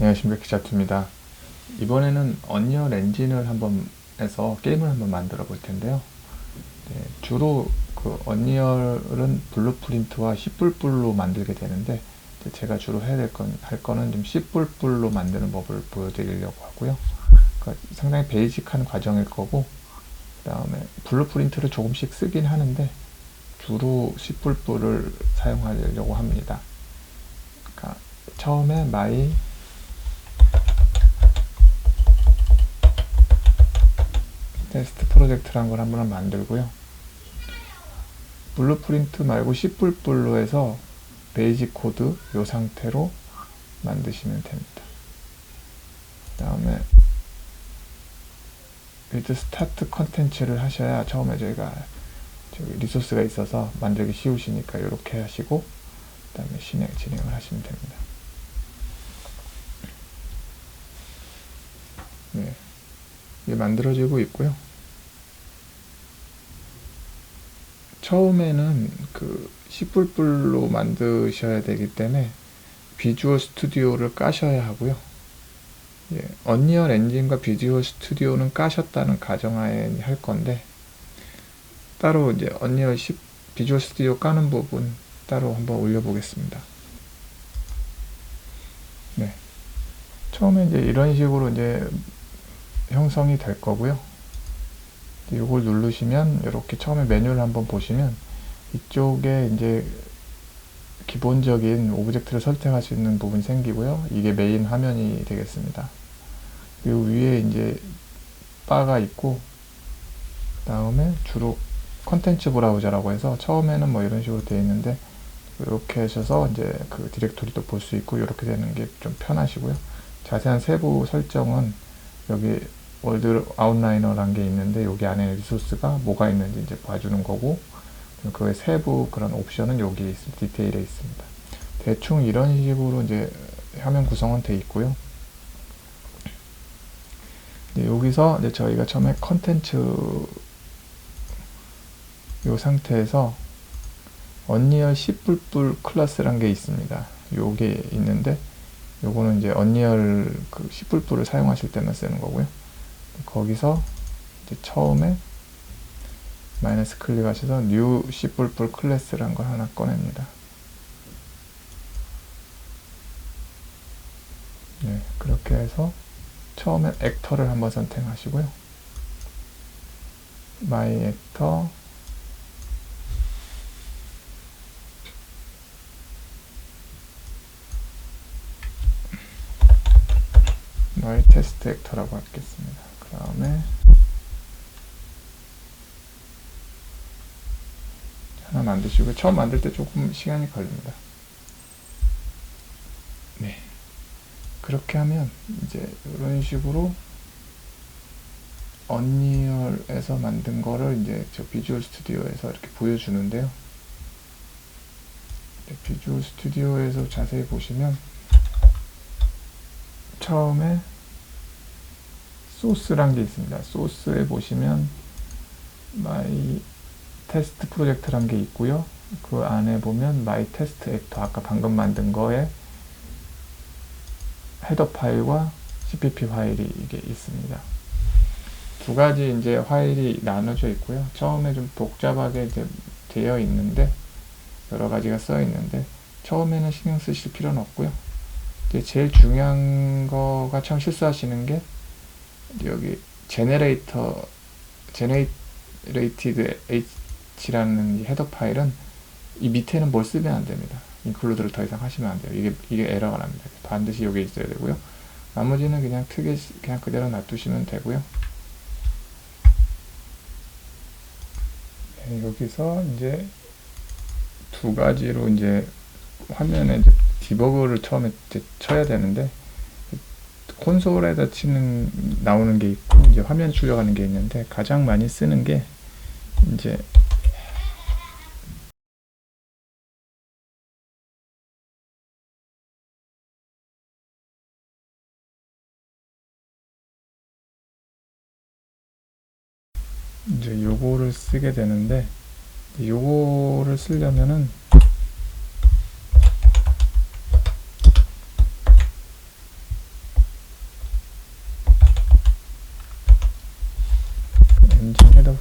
안녕하십니까 기자투입니다. 이번에는 언리얼 엔진을 한번 해서 게임을 한번 만들어 볼 텐데요. 네, 주로 그 언리얼은 블루프린트와 C++로 만들게 되는데 제가 주로 해야 될 건 할 거는 좀 C++로 만드는 법을 보여드리려고 하고요. 그러니까 상당히 베이직한 과정일 거고 그 다음에 블루프린트를 조금씩 쓰긴 하는데 주로 C++를 사용하려고 합니다. 그러니까 처음에 my 테스트 프로젝트라는 걸 한번 만들고요. 블루프린트 말고 C++로 해서 베이직 코드 이 상태로 만드시면 됩니다. 그 다음에 일단 스타트 컨텐츠를 하셔야 처음에 저희가 저기 리소스가 있어서 만들기 쉬우시니까 이렇게 하시고 그 다음에 진행, 진행을 하시면 됩니다. 네. 이게 만들어지고 있고요. 처음에는 그 C++로 만드셔야 되기 때문에 비주얼 스튜디오를 까셔야 하고요. 예, 언리얼 엔진과 비주얼 스튜디오는 까셨다는 가정하에 할 건데 따로 이제 언리얼 10 비주얼 스튜디오 까는 부분 따로 한번 올려보겠습니다. 네. 처음에 이제 이런 식으로 이제 형성이 될 거고요. 이걸 누르시면 이렇게 처음에 메뉴를 한번 보시면 이쪽에 이제 기본적인 오브젝트를 선택할 수 있는 부분이 생기고요. 이게 메인 화면이 되겠습니다. 이 위에 이제 바가 있고 그 다음에 주로 컨텐츠 브라우저라고 해서 처음에는 뭐 이런 식으로 되어 있는데 이렇게 하셔서 이제 그 디렉토리도 볼 수 있고 이렇게 되는 게 좀 편하시고요. 자세한 세부 설정은 여기 월드 아웃라이너라는 게 있는데 여기 안에 리소스가 뭐가 있는지 이제 봐주는 거고 그의 세부 그런 옵션은 여기 디테일에 있습니다. 대충 이런 식으로 이제 화면 구성은 돼 있고요. 네, 여기서 이제 저희가 처음에 컨텐츠 이 상태에서 언리얼 C++ 클래스란 게 있습니다. 요게 있는데 요거는 이제 언리얼 그 C++를 사용하실 때만 쓰는 거고요. 거기서 이제 처음에 마이너스 클릭하셔서 new C++ 클래스란 걸 하나 꺼냅니다. 네, 그렇게 해서 처음에 액터를 한번 선택하시고요. my 액터 my 테스트 액터라고 하겠습니다. 그 다음에 하나 만드시고 처음 만들 때 조금 시간이 걸립니다. 네. 그렇게 하면 이제 이런 식으로 언리얼에서 만든 거를 이제 저 비주얼 스튜디오에서 이렇게 보여주는데요. 비주얼 스튜디오에서 자세히 보시면 처음에 소스란 게 있습니다. 소스에 보시면 마이 테스트 프로젝트란 게 있고요. 그 안에 보면 마이 테스트 액터 아까 방금 만든 거에 헤더 파일과 cpp 파일이 이게 있습니다. 두 가지 이제 파일이 나눠져 있고요. 처음에 좀 복잡하게 이제 되어 있는데 여러 가지가 써 있는데 처음에는 신경 쓰실 필요는 없고요. 이제 제일 중요한 거가 처음 실수하시는 게 여기 제네레이터 제네레이티드 h라는 헤더 파일은 이 밑에는 뭘 쓰면 안 됩니다. 인클루드를 더 이상 하시면 안 돼요. 이게 이게 에러가 납니다. 반드시 여기 있어야 되고요. 나머지는 그냥 크게 그냥 그대로 놔두시면 되고요. 네, 여기서 이제 두 가지로 이제 화면에 이제 디버그를 처음에 쳐야 되는데 콘솔에다 치는 나오는 게 있고 이제 화면 출력하는 게 있는데 가장 많이 쓰는 게 이제 이제 요거를 쓰게 되는데 요거를 쓰려면은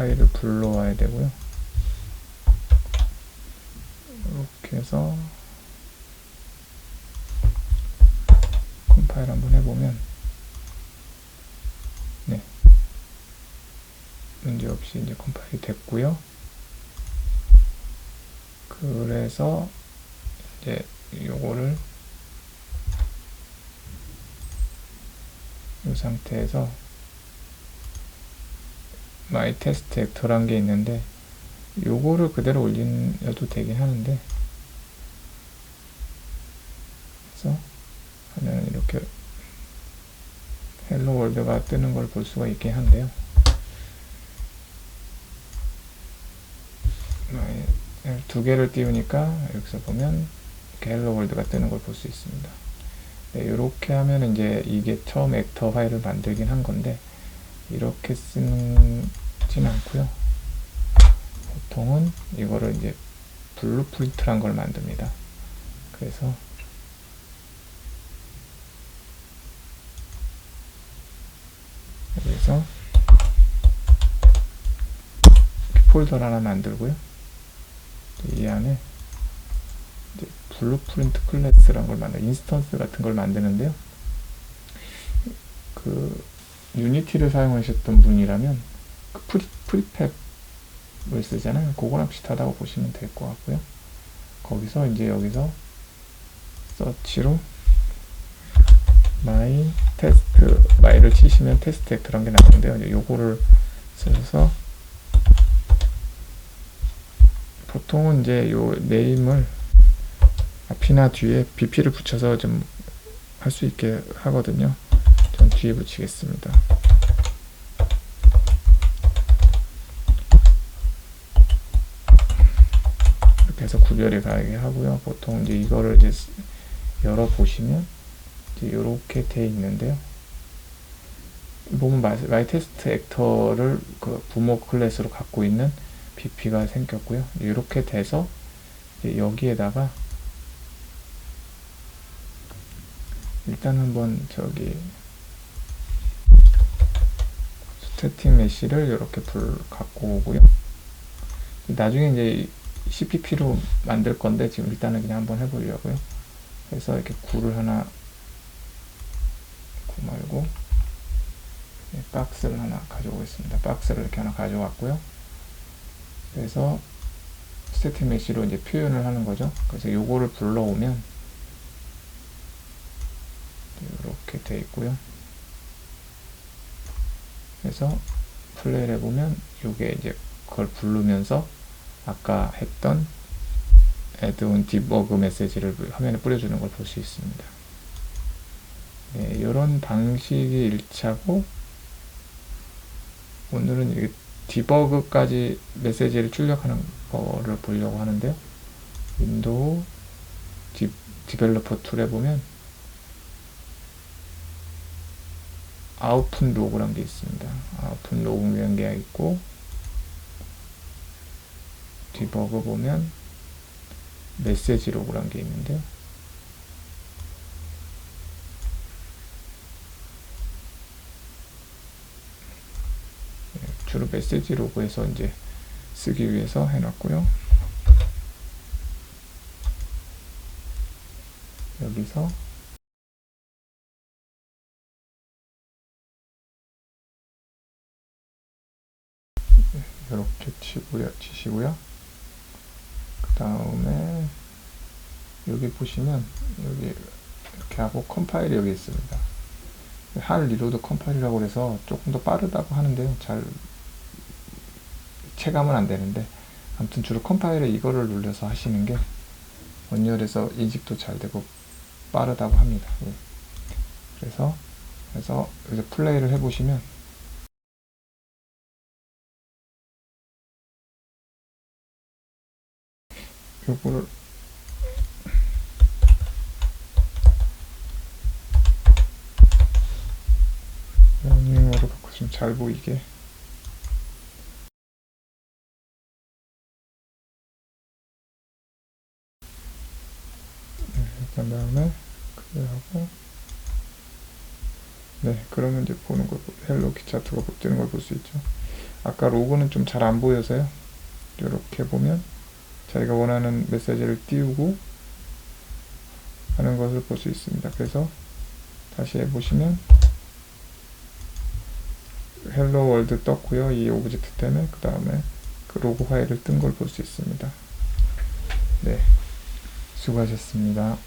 파일을 불러와야 되고요. 이렇게 해서 컴파일 한번 해보면 네 문제 없이 이제 컴파일이 됐고요. 그래서 이제 요거를 이 상태에서 마이 테스트 액터란 게 있는데 요거를 그대로 올려도 되긴 하는데 그래서 하면 이렇게 헬로 월드가 뜨는 걸 볼 수가 있긴 한데요 두 개를 띄우니까 여기서 보면 헬로 월드가 뜨는 걸 볼 수 있습니다 네, 이렇게 하면 이제 이게 처음 액터 파일을 만들긴 한 건데 이렇게 쓰진 않고요. 보통은 이거를 이제 블루프린트란 걸 만듭니다. 그래서 여기서 폴더를 하나 만들고요. 이 안에 블루프린트 클래스라는 걸 만들, 인스턴스 같은 걸 만드는데요. 그 유니티를 사용하셨던 분이라면 그 프리, 프리팹을 쓰잖아요. 그거랑 비슷하다고 보시면 될 것 같고요. 거기서 이제 여기서 서치로 마이 테스트 마이를 치시면 테스트 액터란 게 나오는데요. 요거를 써서 보통은 이제 요 네임을 앞이나 뒤에 bp를 붙여서 좀 할 수 있게 하거든요. 전 뒤에 붙이겠습니다. 이렇게 해서 구별이 가게 하고요. 보통 이제 이거를 이제 열어 보시면 이제 이렇게 돼 있는데요. 보면 마이, 마이 테스트 액터를 그 부모 클래스로 갖고 있는 BP가 생겼고요. 이렇게 돼서 여기에다가 일단 한번 저기 스태틱 메시를 이렇게 불 갖고 오고요. 나중에 이제 CPP로 만들 건데 지금 일단은 그냥 한번 해보려고요. 그래서 이렇게 구를 하나 구 말고 네, 박스를 하나 가져오겠습니다. 박스를 이렇게 하나 가져왔고요. 그래서 스태틱 메시로 이제 표현을 하는 거죠. 그래서 요거를 불러오면 이렇게 돼 있고요. 그래서 플레이를 해보면 이게 이제 그걸 부르면서 아까 했던 add-on debug 메시지를 화면에 뿌려주는 걸 볼 수 있습니다. 네, 이런 방식이 1차고 오늘은 이게 디버그까지 메시지를 출력하는 거를 보려고 하는데요. 윈도우 디, 디벨로퍼 툴에 보면 아웃풋 로그란 게 있습니다. 아웃풋 로그라는 게 있고 디버그 보면 메시지 로그란 게 있는데요. 네, 주로 메시지 로그에서 이제 쓰기 위해서 해놨고요. 여기서 이렇게 치고요, 치시고요. 그 다음에 여기 보시면 여기 이렇게 하고 컴파일이 여기 있습니다. 할 리로드 컴파일이라고 해서 조금 더 빠르다고 하는데요. 잘 체감은 안 되는데 아무튼 주로 컴파일에 이거를 눌려서 하시는 게 원열에서 인식도 잘 되고 빠르다고 합니다. 예. 그래서 그래서 이제 플레이를 해보시면 요거를 러닝으로 바꿔주면 잘 보이게 네, 일단 다음에 클리어하고 네 그러면 이제 보는 걸 헬로 키 차트가 뜨는 걸 볼 수 있죠 아까 로고는 좀 잘 안 보여서요. 이렇게 보면 자기가 원하는 메시지를 띄우고 하는 것을 볼 수 있습니다. 그래서 다시 해보시면 헬로 월드 떴고요. 이 오브젝트 때문에 그 다음에 그 로고 파일을 뜬 걸 볼 수 있습니다. 네, 수고하셨습니다.